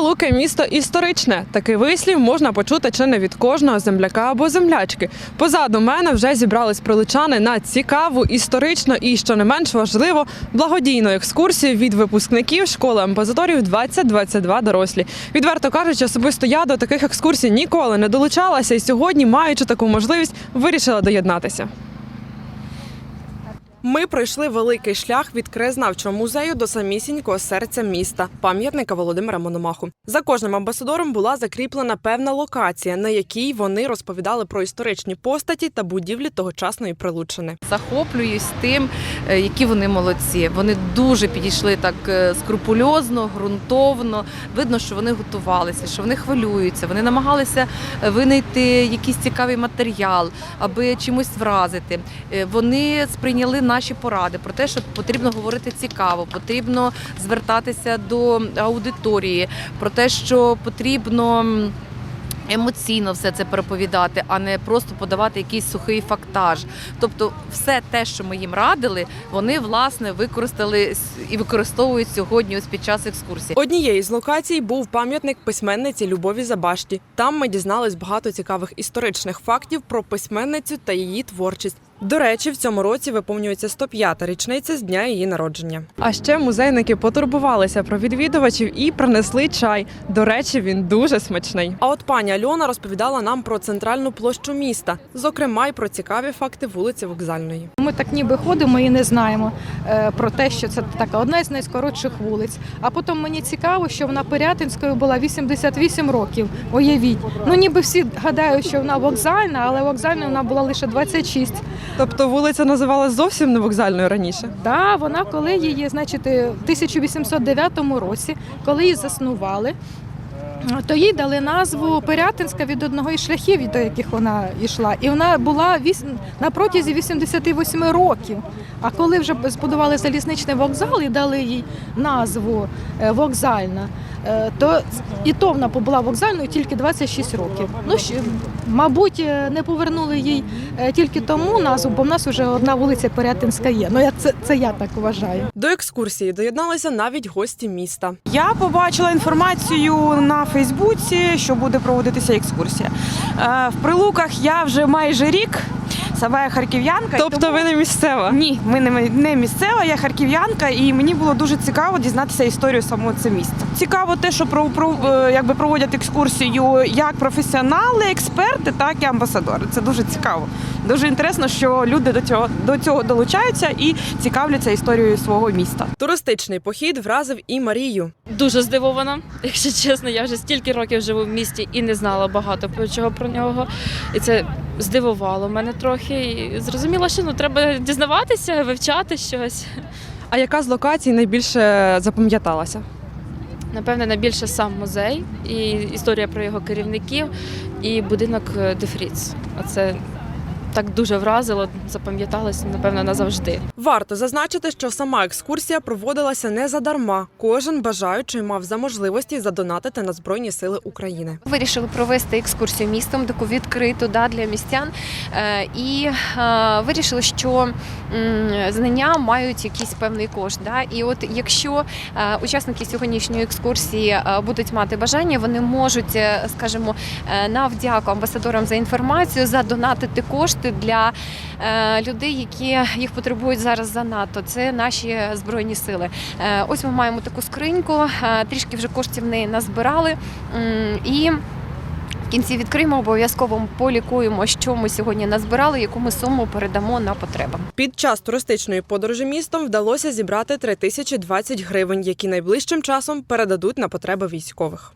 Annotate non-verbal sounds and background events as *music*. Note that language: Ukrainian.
Прилуки місто історичне. Такий вислів можна почути чи не від кожного земляка або землячки. Позаду мене вже зібрались прилучани на цікаву, історично і, що не менш важливо, благодійну екскурсію від випускників школи амбасадорів 2022 дорослі. Відверто кажучи, особисто я до таких екскурсій ніколи не долучалася, і сьогодні, маючи таку можливість, вирішила доєднатися. Ми пройшли великий шлях від краєзнавчого музею до самісінького серця міста, пам'ятника Володимира Мономаху. За кожним амбасадором була закріплена певна локація, на якій вони розповідали про історичні постаті та будівлі тогочасної Прилуччини. захоплююсь тим, е, які вони молодці. Вони дуже підійшли так е, скрупульозно, ґрунтовно. Видно, що вони готувалися, що вони хвилюються. Вони намагалися е, винайти якийсь цікавий матеріал, аби чимось вразити. Вони сприйняли наші поради про те, що потрібно говорити цікаво, потрібно звертатися до аудиторії, про те, що потрібно. Емоційно все це переповідати, а не просто подавати якийсь сухий фактаж. Тобто, все те, що ми їм радили, вони власне використали і використовують сьогодні ось під час екскурсії. Однією з локацій був пам'ятник письменниці Любові Забашті. Там ми дізнались багато цікавих історичних фактів про письменницю та її творчість. До речі, в цьому році виповнюється 105-та річниця з дня її народження. А ще музейники потурбувалися про відвідувачів і принесли чай. До речі, він дуже смачний. А от пані Альона розповідала нам про центральну площу міста, зокрема й про цікаві факти вулиці Вокзальної. Ми так ніби ходимо і не знаємо е, про те, що це така одна з найскоротших вулиць. А потім мені цікаво, що вона Пирятинською була 88 років. Уявіть. Ну ніби всі гадають, що вона вокзальна, але вокзальною вона була лише 26. Тобто вулиця називалась зовсім не вокзальною раніше. Да, вона коли її, значить, е, в 1809 році, коли її заснували. То їй дали назву Пирятинська від одного із шляхів, до яких вона йшла. І вона була на протязі 88 років. А коли вже збудували залізничний вокзал і дали їй назву е, вокзальна, то і то вона побула вокзальною тільки 26 років. Ну, ще, мабуть, е, не повернули їй е, тільки тому назву, бо в нас вже одна вулиця Пирятинська є. Ну, я- це, це я так вважаю. До екскурсії доєдналися навіть гості міста. Я побачила інформацію на Фейсбуці, що буде проводитися екскурсія. Е, В Прилуках я вже майже рік. Сама я харків'янка. Тобто тому- ви не місцева? Ні, ми не, не місцева, я харків'янка, і мені було дуже цікаво дізнатися історію самого цього міста. Цікаво те, що про, про е, якби проводять екскурсію як професіонали, експерти, так і амбасадори. Це дуже цікаво. Дуже інтересно, що люди до цього до цього долучаються і цікавляться історією свого міста. Туристичний похід вразив і Марію. Дуже здивована, *laughs* якщо чесно. Я вже стільки років живу в місті і не знала багато про чого про нього. І це здивувало мене трохи. І Зрозуміло, що ну треба дізнаватися, вивчати щось. А яка з локацій найбільше запам'яталася? Напевне, найбільше сам музей і історія про його керівників, і будинок е, Дефріц. Оце так дуже вразило, запам'яталося, напевно, назавжди. Варто зазначити, що сама екскурсія проводилася не задарма. Кожен бажаючий мав за можливості задонатити на Збройні Сили України. Вирішили провести екскурсію містом, таку відкриту да, для містян. Е, і е, вирішили, що знання мають якийсь певний кошт. Да? І от якщо е, учасники сьогоднішньої екскурсії будуть мати бажання, вони можуть, скажімо, на вдяку амбасадорам за інформацію задонатити кошти для е, людей, які їх потребують зараз занадто. Це наші збройні сили. Е, ось ми маємо таку скриньку, е, трішки вже коштів в неї назбирали. І в кінці відкриємо обов'язково полікуємо, що ми сьогодні назбирали, яку ми суму передамо на потреби. Під час туристичної подорожі містом вдалося зібрати 3020 гривень, які найближчим часом передадуть на потреби військових.